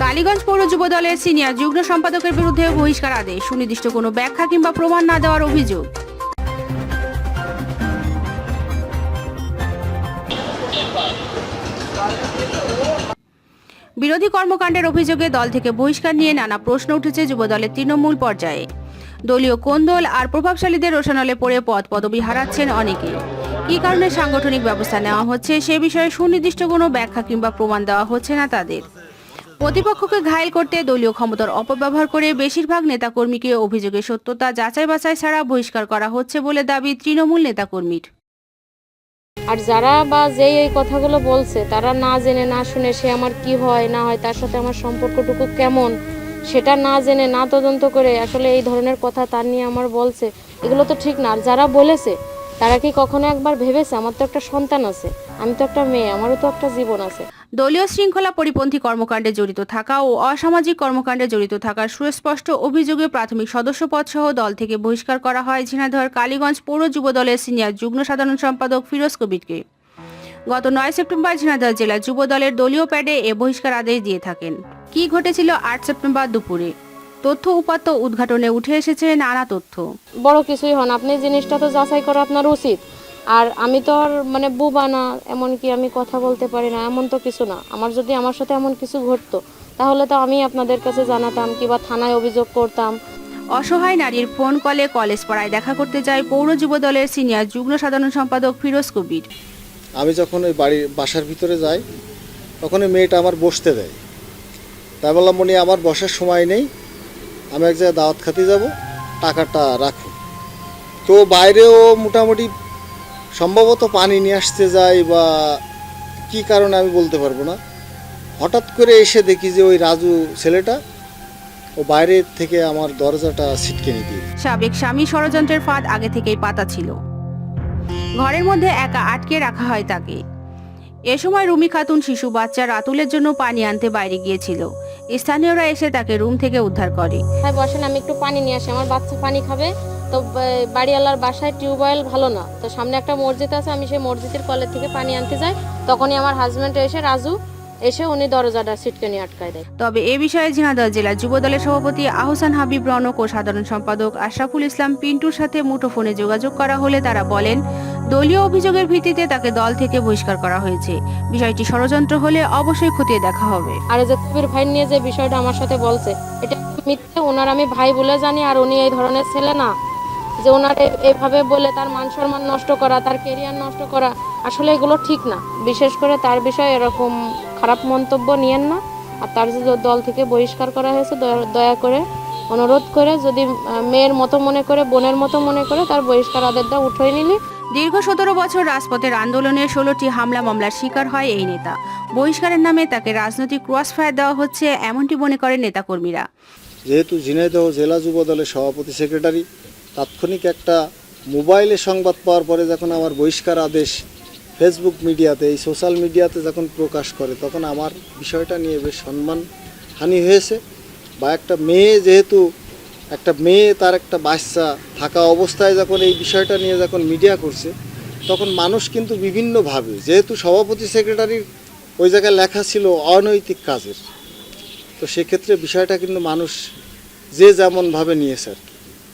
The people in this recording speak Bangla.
কালীগঞ্জ পৌর যুব দলের সিনিয়র যুগ্ম সম্পাদকের বিরুদ্ধে বহিষ্কার আদেশ। সুনির্দিষ্ট কোনো ব্যাখ্যা কিংবা প্রমাণ না দেওয়ার অভিযোগ। বিরোধী কর্মকাণ্ডের অভিযোগে দল থেকে বহিষ্কার নিয়ে নানা প্রশ্ন উঠেছে যুবদলের তৃণমূল পর্যায়ে। দলীয় কোন্দল আর প্রভাবশালীদের রোশানলে পড়ে পদ পদবি হারাচ্ছেন অনেকে। কী কারণে সাংগঠনিক ব্যবস্থা নেওয়া হচ্ছে সে বিষয়ে সুনির্দিষ্ট কোনো ব্যাখ্যা কিংবা প্রমাণ দেওয়া হচ্ছে না তাদের। প্রতিপক্ষকে ঘায়েল করতে দলীয় ক্ষমতার অপব্যবহার করে বেশিরভাগ নেতাকর্মীকে অভিযোগের সত্যতা যাচাই বাছাই ছাড়া বহিষ্কার করা হচ্ছে বলে দাবি তৃণমূল নেতাকর্মীর। আর যারা বা যেই এই কথাগুলো বলছে, তারা না জেনে, না শুনে সে আমার কি হয়, না হয় তার সাথে আমার সম্পর্কটুকু কেমন, সেটা না জেনে, না তদন্ত করে আসলে এই ধরনের কথা তার নিয়ে আমার বলছে, এগুলো তো ঠিক না। আর যারা বলেছে তারা কি কখনো একবার ভেবেছে? আমার তো একটা সন্তান আছে, আমি তো একটা মেয়ে, আমারও তো একটা জীবন আছে। দলীয় শৃঙ্খলা পরিপন্থী কর্মকাণ্ডে জড়িত থাকা ও অসামাজিক কর্মকাণ্ডে জড়িত থাকার সুস্পষ্ট অভিযোগে প্রাথমিক সদস্যপদ সহ দল থেকে বহিষ্কার করা হয় ঝিনাইদহ কালীগঞ্জ পৌর যুব দলের সিনিয়র যুগ্ম সাধারণ সম্পাদক ফিরোজ কবিরকে। গত নয় সেপ্টেম্বর ঝিনাইদহ জেলা যুব দলের দলীয় প্যাডে এ বহিষ্কার আদেশ দিয়ে থাকেন। কি ঘটেছিল আট সেপ্টেম্বর দুপুরে? তথ্য উপাত্ত উদ্ঘাটনে উঠে এসেছে নানা তথ্য। বড় কিছুই হন আপনি জিনিসটা তো যাচাই করা আপনার উচিত। আর আমি তো আর মানে বুবা না এমনকি আমি কথা বলতে পারি না এমন তো কিছু না। আমার যদি আমার সাথে এমন কিছু ঘটতো তাহলে তো আমি আপনাদের কাছে জানাতাম কিংবা থানায় অভিযোগ করতাম। অসহায় নারীর ফোন কলে কলেজ পাড়ায় দেখা করতে যায় পৌর যুব দলের সিনিয়র যুগ্ম সাধারণ সম্পাদক ফিরোজ কবির। আমি যখন ওই বাড়ির বাসার ভিতরে যাই তখন ওই মেয়েটা আমার বসতে দেয়। তাই বললাম মনি আমার বসার সময় নেই আমি এক জায়গায় দাওয়াত খাতে যাব, টাকাটা রাখো। তো বাইরেও মোটামুটি সম্ভবত পানি নিয়ে আসতে যায় বা কি কারণে আমি বলতে পারব না। হঠাৎ করে এসে দেখি যে ওই রাজু ছেলেটা, ও বাইরে থেকে আমার দরজাটা ছিটকে দিয়ে সাবেক স্বামী ষড়যন্ত্রের ফাঁদ আগে থেকেই পাতা ছিল। ঘরের মধ্যে একা আটকে রাখা হয় তাকে। এ সময় রুমি খাতুন শিশু বাচ্চা রাতুলের জন্য পানি আনতে বাইরে গিয়েছিল। স্থানীয়রা এসে তাকে রুম থেকে উদ্ধার করে। হ্যাঁ বসেন আমি একটু পানি নিয়ে আসি। আমার বাচ্চা পানি খাবে। তো বাড়িওয়ালার বাসায় টিউবওয়েল ভালো না। তো সামনে একটা মসজিদ আছে আমি সেই মসজিদের কলের থেকে পানি আনতে যাই। তখনই আমার হাজব্যান্ড এসে রাজু এসে উনি দরজাটা সিটকে নিয়ে আটকায় দেয়। তবে এ বিষয়ে ঝিনাইদহ জেলা যুব দলের সভাপতি আহসান হাবিব রনক ও সাধারণ সম্পাদক আশরাফুল ইসলাম পিন্টুর সাথে মুঠোফোনে যোগাযোগ করা হলে তারা বলেন দলীয় অভিযোগের ভিত্তিতে তাকে দল থেকে বহিষ্কার করা হয়েছে। বিষয়টি ষড়যন্ত্র হলে অবশ্যই খতিয়ে দেখা হবে। আর যে কবির ভাই নিয়ে যে বিষয়টা আমার সাথে বলছে, এটা মিথ্যে? ওনার আমি ভাই বলে জানি আর উনি এই ধরনের ছেলে না। যে ওনার এভাবে বলে তার মান সম্মান নষ্ট করা, তার কেরিয়ার নষ্ট করা, আসলে এগুলো ঠিক না। বিশেষ করে তার বিষয়ে এরকম খারাপ মন্তব্য নিয়েন না। আর তার যে দল থেকে বহিষ্কার করা হয়েছে, দয়া- দয়া করে অনুরোধ করে যদি মেয়ের মতো মনে করে, বোনের মতো মনে করে তার বহিষ্কার আদেরটা উঠে নিলি দীর্ঘ সতেরো বছর রাজপথের আন্দোলনে ষোলোটি হামলা মামলার শিকার হয় এই নেতা। বহিষ্কারের নামে তাকে রাজনৈতিক ক্রস ফায়ার দেওয়া হচ্ছে এমনটি মনে করেন নেতাকর্মীরা। যেহেতু ঝিনাইদহ জেলা যুব দলের সভাপতি সেক্রেটারি, তাৎক্ষণিক একটা মোবাইলে সংবাদ পাওয়ার পরে যখন আমার বহিষ্কার আদেশ ফেসবুক মিডিয়াতে, এই সোশ্যাল মিডিয়াতে যখন প্রকাশ করে, তখন আমার বিষয়টা নিয়ে বেশ সম্মান হানি হয়েছে। বা একটা মেয়ে যেহেতু একটা মেয়ে, তার একটা বাচ্চা থাকা অবস্থায় যখন এই বিষয়টা নিয়ে যখন মিডিয়া করছে, তখন মানুষ কিন্তু বিভিন্নভাবে, যেহেতু সভাপতি সেক্রেটারির ওই জায়গায় লেখা ছিল অনৈতিক কাজের, তো সেক্ষেত্রে বিষয়টা কিন্তু মানুষ যে যেমনভাবে নিয়েছে আর কি।